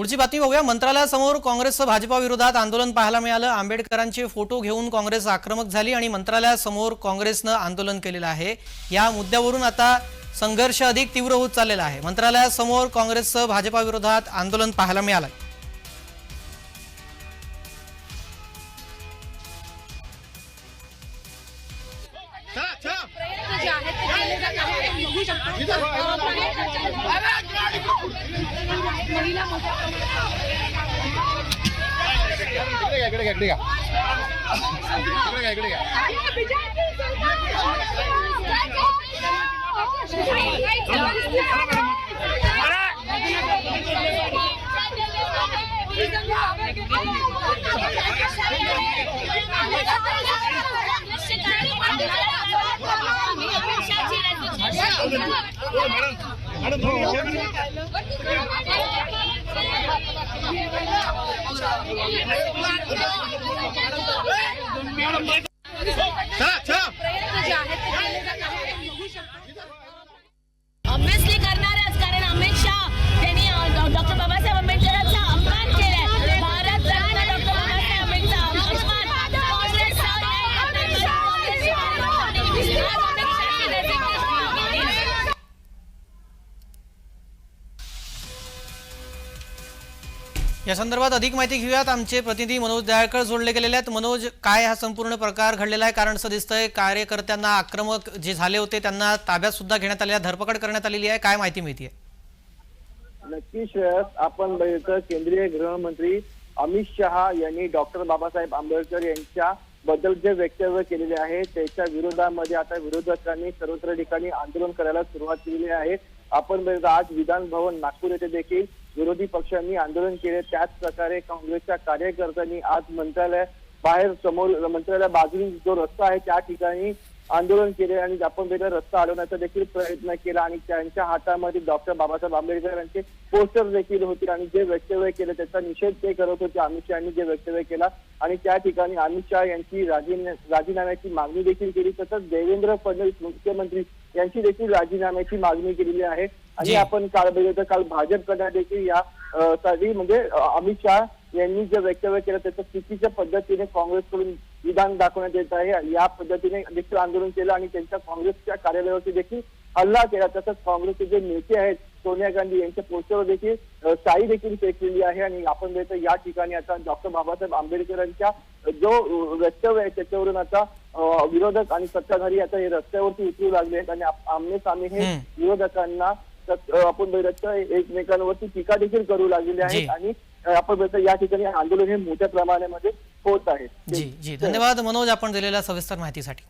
पुढची बातमी बघूया. मंत्रालयासमोर काँग्रेसचं भाजपा विरोधात आंदोलन पाहायला मिळालं. आंबेडकरांचे फोटो घेऊन काँग्रेस आक्रमक झाली आणि मंत्रालयासमोर काँग्रेसनं आंदोलन केलेलं आहे. या मुद्द्यावरून आता संघर्ष अधिक तीव्र होत चाललेला आहे. मंत्रालयासमोर काँग्रेसचं भाजपा विरोधात आंदोलन पाहायला मिळालं इकडे મેડમ મેડમ या संदर्भात अधिक माहिती घेऊयात. आमचे प्रतिनिधी मनोज दयाळकर जोडले गेलेले आहेत. मनोज काय हा संपूर्ण प्रकार घडलेला आहे? कारण असं दिसतंय कार्यकर्त्यांना आक्रमक जे झाले होते त्यांना ताब्यात सुद्धा घेण्यात आलेल्या धरपकड करण्यात आलेली आहे. काय माहिती मिळते नक्की श्रेयस आपण बघितलं केंद्रीय गृहमंत्री अमित शहा यांनी डॉक्टर बाबासाहेब आंबेडकर यांच्या बद्दल जे वक्तव्य केलेले आहे त्याच्या विरोधामध्ये आता विरोधकांनी सर्वत्र ठिकाणी आंदोलन करायला सुरुवात केलेली आहे. आपण बघितलं आज विधान भवन नागपूर येथे देखील विरोधी पक्षांनी आंदोलन केले. त्याच प्रकारे काँग्रेसच्या कार्यकर्त्यांनी आज मंत्रालय बाहेर समोर मंत्रालय बाजूने जो रस्ता आहे त्या ठिकाणी आंदोलन केले आणि आपण वेगळा रस्ता अडवण्याचा देखील प्रयत्न केला आणि त्यांच्या हातामध्ये डॉक्टर बाबासाहेब आंबेडकर यांचे पोस्टर देखील होते आणि जे वक्तव्य केले त्याचा निषेध ते करत होते. अमित शहा यांनी जे वक्तव्य केला आणि त्या ठिकाणी अमित शहा यांची राजीनाम्याची मागणी देखील केली. तसंच देवेंद्र फडणवीस मुख्यमंत्री यांची देखील राजीनाम्याची मागणी केलेली आहे. आणि. आपण काल बघितलं तर काल भाजपकडे देखील या साठी म्हणजे अमित शहा यांनी जे वक्तव्य केलं त्याचं चुकीच्या पद्धतीने काँग्रेसकडून विधान दाखवण्यात येत आहे या पद्धतीने देखील आंदोलन केलं आणि त्यांच्या काँग्रेसच्या कार्यालयावरती देखील हल्ला केला तसंच काँग्रेसचे जे नेते आहेत सोनिया गांधी यांच्या पोस्टरवर देखील शाई देखील फेकलेली आहे आणि आपण बघितलं या ठिकाणी आता डॉक्टर बाबासाहेब आंबेडकरांच्या जो वक्तव्य आहे त्याच्यावरून आता विरोधक आणि सत्ताधारी आता हे रस्त्यावरती उतरू लागले आहेत आणि आमने सामने हे. विरोधकांना आपण बघितलं एकमेकांवरती टीका देखील करू लागलेली जी. आहेत आणि आपण बघितलं या ठिकाणी आंदोलन हे मोठ्या प्रमाणामध्ये होत आहे. जी जी. धन्यवाद. मनोज आपण दिलेल्या सविस्तर माहितीसाठी.